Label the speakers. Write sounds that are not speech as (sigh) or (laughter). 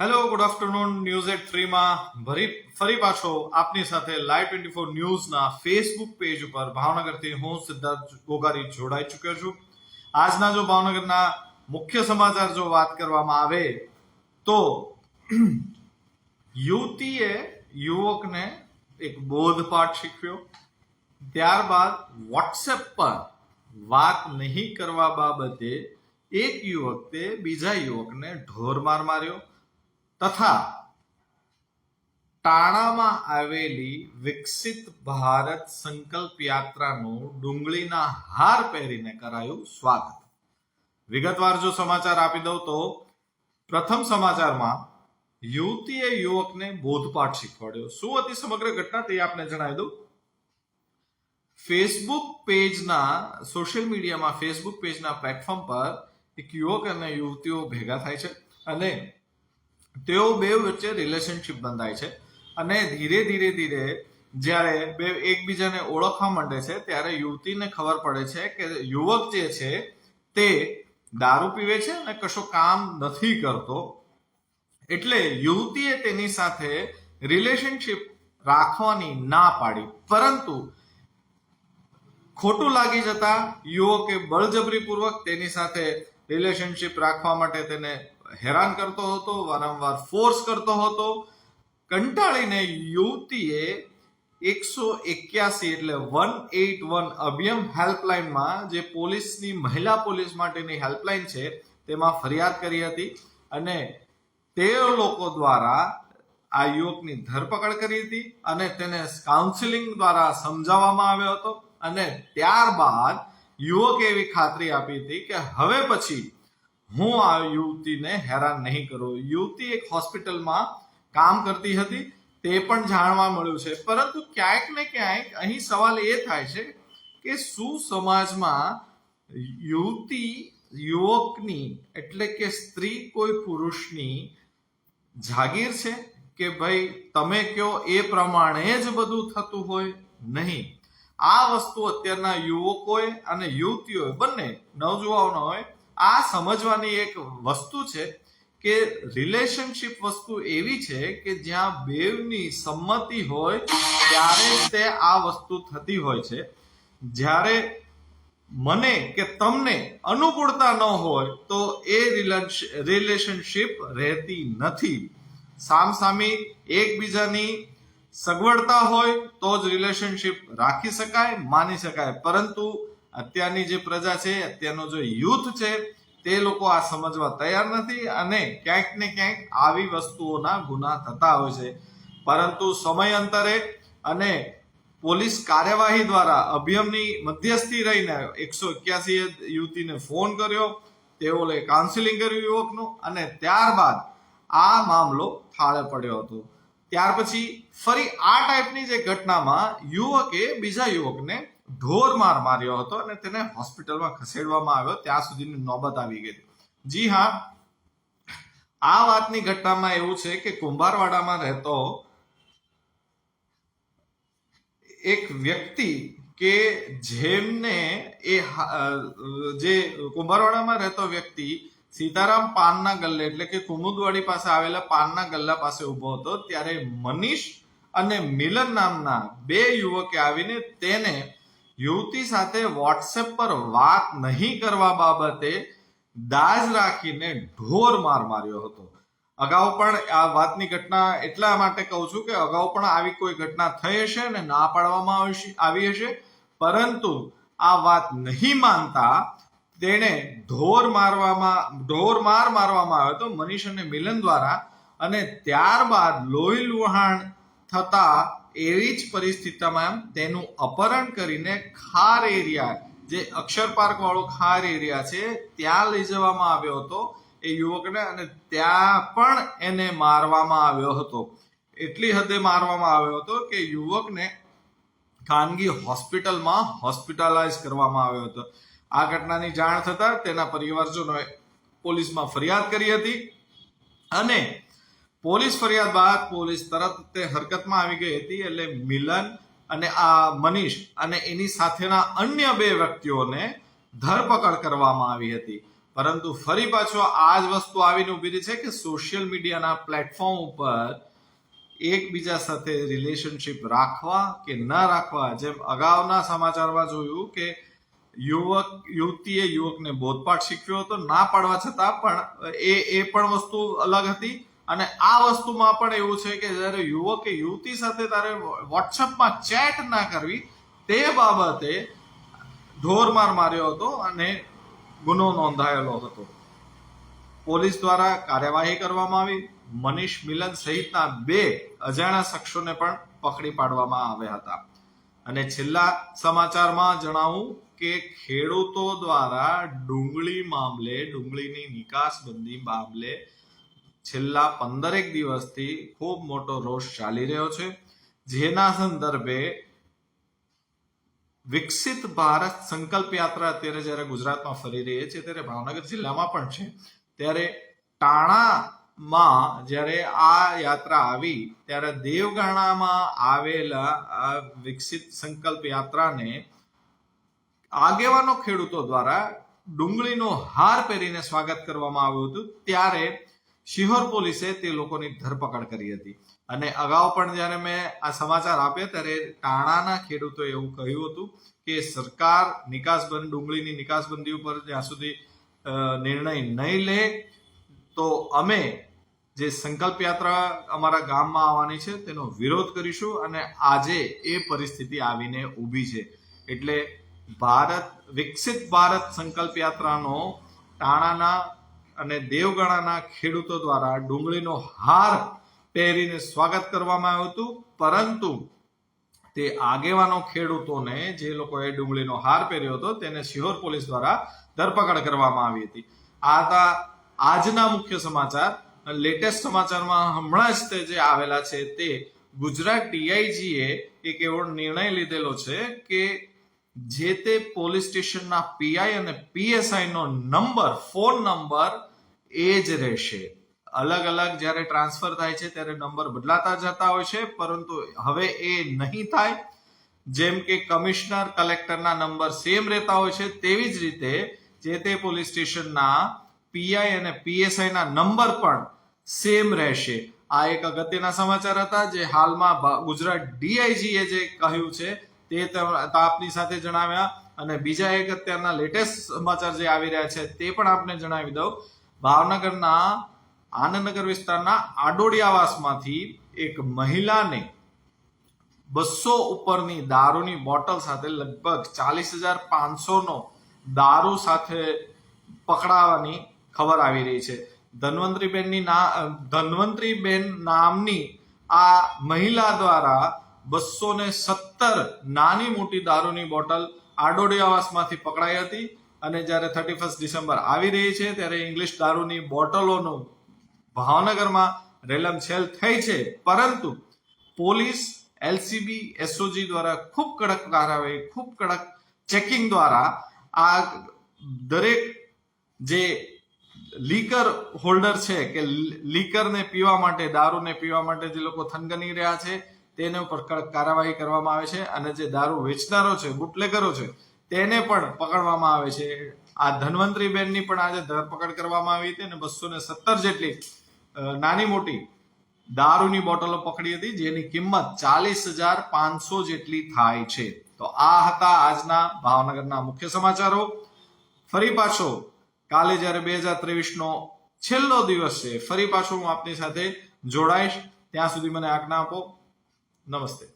Speaker 1: Hello good afternoon news at થ્રીમાં ફરી ફરી પાછો આપની સાથે લાઈવ ટ્વેન્ટી ફોર ન્યૂઝના ફેસબુક પેજ ઉપર ભાવનગરથી હું સિદ્ધાર્થ ગોગારી જોડાઈ ચૂક્યો છું. આજના જો ભાવનગરના મુખ્ય સમાચાર જો વાત કરવામાં આવે તો (clears throat) યુવતીએ યુવકને એક બોધપાઠ શીખવ્યો ત્યારબાદ વોટ્સએપ પર વાત નહીં કરવા બાબતે એક યુવકે બીજા યુવકને ઢોરમાર માર્યો. તથા ટાણામાં આવેલી વિકસિત ભારત સંકલ્પ યાત્રાનું ડુંગળીના હાર પહેરીને કરાયું સ્વાગત. વિગતવાર જો સમાચાર આપી દઉં તો પ્રથમ સમાચારમાં યુવતીએ યુવકને બોધપાઠ શીખવાડ્યો. શું હતી સમગ્ર ઘટના તે આપને જણાવી દઉં. ફેસબુક પેજના સોશિયલ મીડિયામાં ફેસબુક પેજના પ્લેટફોર્મ પર એક યુવક અને યુવતીઓ ભેગા થાય છે અને તેઓ બે વચ્ચે રિલેશનશિપ બંધાય છે અને ધીરે ધીરે ધીરે જ્યારે બે એકબીજાને ઓળખવા માંડે છે, ત્યારે યુવતીને ખબર પડે છે કે યુવક જે છે તે દારૂ પીવે છે અને કશો કામ નથી કરતો. એટલે યુવતીએ તેની સાથે રિલેશનશિપ રાખવાની ના પાડી. પરંતુ ખોટું લાગી જતા યુવકે બળજબરીપૂર્વક તેની સાથે રિલેશનશિપ રાખવા માટે તેને હેરાન કરતો હતો, વારંવાર ફોર્સ કરતો હતો. કંટાળીને યુવતીએ એકસો એક્યાસી એટલે વન એટ વન અભિયમ હેલ્પલાઇનમાં, જે પોલીસની, મહિલા પોલીસ માટેની હેલ્પલાઇન છે, તેમાં ફરિયાદ કરી હતી અને તે લોકો દ્વારા આ યુવકની ધરપકડ કરી હતી અને તેને કાઉન્સિલિંગ દ્વારા સમજાવવામાં આવ્યો હતો. અને ત્યારબાદ યુવકે એવી ખાતરી આપી હતી કે હવે પછી હું આ યુવતીને હેરાન નહીં કરું. યુવતી એક હોસ્પિટલમાં કામ કરતી હતી, તે પણ જાણવા મળ્યું છે. પરંતુ ક્યાંક ને ક્યાંક અહીં સવાલ એ થાય છે કે શું સમાજમાં યુવતી, યુવકની, એટલે કે સ્ત્રી કોઈ પુરુષની જાગીર છે કે ભાઈ તમે કયો એ પ્રમાણે જ બધું થતું હોય? નહીં. આ વસ્તુ અત્યારના યુવકોએ અને યુવતીઓએ બંને, નવજુવાનોએ આ સમજવાની એક વસ્તુ છે કે રિલેશનશિપ વસ્તુ એવી છે કે જ્યાં બેવની સંમતિ હોય, ત્યારે તે આ વસ્તુ થતી હોય છે. જ્યારે મને કે તમને અનુકૂળતા ન હોય, તો એ રિલેશનશિપ રહેતી નથી. સામસામી એકબીજાની સગવડતા હોય, તો જ રિલેશનશિપ રાખી શકાય, માની શકાય. પરંતુ અત્યારની જે પ્રજા છે, અત્યારનો જે યુથ છે, તે લોકો આ સમજવા તૈયાર નથી અને ક્યાંક ને ક્યાંક આવી વસ્તુઓના ગુના થતા હોય છે. પરંતુ સમયાંતરે અને પોલીસ કાર્યવાહી દ્વારા અભિયમની મધ્યસ્થી રહીને એકસો એક્યાસી યુવતીને ફોન કર્યો, તેઓએ કાઉન્સિલિંગ કર્યું યુવકનું અને ત્યારબાદ આ મામલો થાળે પડ્યો હતો. ત્યાર પછી ફરી આ ટાઈપની જે ઘટનામાં યુવકે બીજા યુવકને ઢોર માર માર્યો હતો અને તેને હોસ્પિટલમાં ખસેડવામાં આવ્યો. ત્યાં સુધીની નોબત આવી ગઈ. જી હા, આ વાતની ઘટનામાં એવું છે કે કુંભારવાડામાં રહેતો એક વ્યક્તિ કે જેમને એ જે કુંભારવાડામાં રહેતો વ્યક્તિ સીતારામ પાનના ગલ્લે, એટલે કે કુમુદવાડી પાસે આવેલા પાનના ગલ્લા પાસે ઊભો હતો, ત્યારે મનીષ અને મિલન નામના બે યુવકે આવીને તેને યુવતી સાથે વોટ્સએપ પર વાત નહીં કરવા બાબતે દાજ રાખીને ઢોર માર માર્યો હતો. અગાઉ પણ આ વાતની ઘટના એટલા માટે કહું છું કે અગાઉ પણ આવી કોઈ ઘટના થઈ હશે અને ના પાડવામાં આવી હશે- પરંતુ આ વાત નહીં માનતા તેણે ઢોર મારવામાં, ઢોર માર મારવામાં આવ્યો હતો મનીષ અને મિલન દ્વારા અને ત્યારબાદ લોહી લુહાણ થતા એવી જ પરિસ્થિતિમાં તેનું અપહરણ કરીને ખાર એરિયા, જે અક્ષર પાર્ક વાળો ખાર એરિયા છે, ત્યાં લઈ જવામાં આવ્યો હતો એ યુવકને અને ત્યાં પણ એને મારવામાં આવ્યો હતો. એટલી હદે મારવામાં આવ્યો હતો કે યુવકને ખાનગી હોસ્પિટલમાં હોસ્પિટલાઇઝ કરવામાં આવ્યો હતો. આ ઘટનાની જાણ થતા તેના પરિવારજનોએ પોલીસમાં ફરિયાદ કરી હતી અને પોલીસ ફરિયાદ બાદ પોલીસ તરત તે હરકતમાં આવી ગઈ હતી એટલે મિલન અને આ મનીષ અને એની સાથેના અન્ય બે વ્યક્તિઓને ધરપકડ કરવામાં આવી હતી. પરંતુ ફરી પાછો આ જ વસ્તુ આવીને ઊભી રહી છે કે સોશિયલ મીડિયાના પ્લેટફોર્મ ઉપર એકબીજા સાથે રિલેશનશિપ રાખવા કે ન રાખવા જેમ અગાઉના સમાચારમાં જોયું કે યુવક, યુવતીએ યુવકને બોધપાઠ શીખ્યો હતો ના પાડવા છતાં પણ એ એ પણ વસ્તુ અલગ હતી. અને આ વસ્તુમાં પણ એવું છે કે જ્યારે યુવકે યુવતી સાથે તારે વોટ્સઅપમાં ચેટ ના કરવી, તે બાબતે ઢોરમાર માર્યો હતો અને ગુનો નોંધાયેલો હતો. પોલીસ દ્વારા કાર્યવાહી કરવામાં આવી. મનીષ મિલન સહિતના બે અજાણ્યા શખ્સોને પણ પકડી પાડવામાં આવ્યા હતા. અને છેલ્લા સમાચારમાં જણાવું કે ખેડૂતો દ્વારા ડુંગળી મામલે, ડુંગળીની નિકાસબંધી મામલે છેલ્લા પંદરેક દિવસથી ખૂબ મોટો રોષ ચાલી રહ્યો છે. જેના સંદર્ભે વિકસિત ભારત સંકલ્પ યાત્રા અત્યારે જ્યારે ગુજરાતમાં ફરી રહી છે, ત્યારે ભાવનગર જિલ્લામાં પણ છે. ત્યારે ટાણામાં જ્યારે આ યાત્રા આવી, ત્યારે દેવગાણામાં આવેલા આ વિકસિત સંકલ્પ યાત્રાને આગેવાનો ખેડૂતો દ્વારા ડુંગળીનો હાર પહેરીને સ્વાગત કરવામાં આવ્યું હતું. ત્યારે શિહોર પોલીસે તે લોકોની ધરપકડ કરી હતી. અને અગાઉ પણ જ્યારે મેં આ સમાચાર આપ્યા ત્યારે ટાણાના ખેડૂતોએ એવું કહ્યું હતું કે સરકાર નિકાસબંધ, ડુંગળીની નિકાસબંધી ઉપર જ્યાં સુધી નિર્ણય નહીં લે, તો અમે જે સંકલ્પ યાત્રા અમારા ગામમાં આવવાની છે તેનો વિરોધ કરીશું અને આજે એ પરિસ્થિતિ આવીને ઊભી છે. એટલે ભારત, વિકસિત ભારત સંકલ્પ યાત્રાનો ટાણાના અને દેવગણાના ખેડૂતો દ્વારા ડુંગળીનો હાર પહેરીને સ્વાગત કરવામાં આવ્યું હતું. પરંતુ તે આગેવાનો ખેડૂતોને જે લોકોએ ડુંગળીનો હાર પહેર્યો હતો તેને સિહોર પોલીસ દ્વારા ધરપકડ કરવામાં આવી હતી. આ હતા આજના મુખ્ય સમાચાર. લેટેસ્ટ સમાચારમાં હમણાં જ તે જે આવેલા છે તે ગુજરાત ડીઆઈજીએ એક એવો નિર્ણય લીધેલો છે કે જે તે પોલીસ સ્ટેશનના પીઆઈ અને પીએસઆઈ નો નંબર, ફોન નંબર એ જ રહેશે. અલગ અલગ જ્યારે ટ્રાન્સફર થાય છે ત્યારે નંબર બદલાતા જતા હોય છે, પરંતુ હવે એ નહીં થાય. જેમ કે કમિશનર કલેક્ટરના નંબર સેમ રહેતા હોય છે, તેવી જ રીતે જે તે પોલીસ સ્ટેશનના પીઆઈ અને પીએસઆઈના નંબર પણ સેમ રહેશે. આ એક અગત્યના સમાચાર હતા, જે હાલમાં ગુજરાત ડીઆઈજીએ જે કહ્યું છે તે, આપની સાથે જણાવ્યા. અને બીજા એક અત્યારના લેટેસ્ટ સમાચાર જે આવી રહ્યા છે, તે પણ આપને જણાવી દઉં. ભાવનગરના આનંદનગર વિસ્તારના આડોડિયાવાસમાંથી એક મહિલાને બસો ઉપરની દારૂની બોટલ સાથે લગભગ ચાલીસ હજાર પાંચસોનો દારૂ સાથે પકડાવાની ખબર આવી રહી છે. ધન્વંતરીબેનની ના ધન્વંતરીબેન નામની આ મહિલા દ્વારા બસો ને સત્તર નાની મોટી દારૂની બોટલ આડોડિયાવાસમાંથી પકડાઈ હતી. અને જ્યારે થર્ટી ફર્સ્ટ ડિસેમ્બર આવી રહી છે, ત્યારે ઇંગ્લિશ દારૂની બોટલોનું ભાવનગરમાં રેલમછેલ થઈ છે. પરંતુ પોલીસ એલસીબી એસઓજી દ્વારા ખૂબ કડક કાર્યવાહી, ખૂબ કડક ચેકિંગ દ્વારા આ દરેક જે લીકર હોલ્ડર છે કે લીકરને પીવા માટે, દારૂને પીવા માટે જે લોકો થનગની રહ્યા છે, તેના ઉપર કડક કાર્યવાહી કરવામાં આવે છે. અને જે દારૂ વેચનારો છે, બુટલેગરો છે તેને પણ પકડવામાં આવે છે. આ ધન્વંતરી બેનની પણ આજે ધરપકડ કરવામાં આવી હતી અને બસો ને સત્તર જેટલી નાની મોટી દારૂની બોટલો પકડી હતી, જેની કિંમત ચાલીસ હજાર પાંચસો જેટલી થાય છે. તો આ હતા આજના ભાવનગરના મુખ્ય સમાચારો. ફરી પાછો, કાલે જ્યારે બે હજાર ત્રેવીસ નો છેલ્લો દિવસ છે, ફરી પાછો હું આપની સાથે જોડાઈશ. ત્યાં સુધી મને આજ્ઞા આપો. નમસ્તે.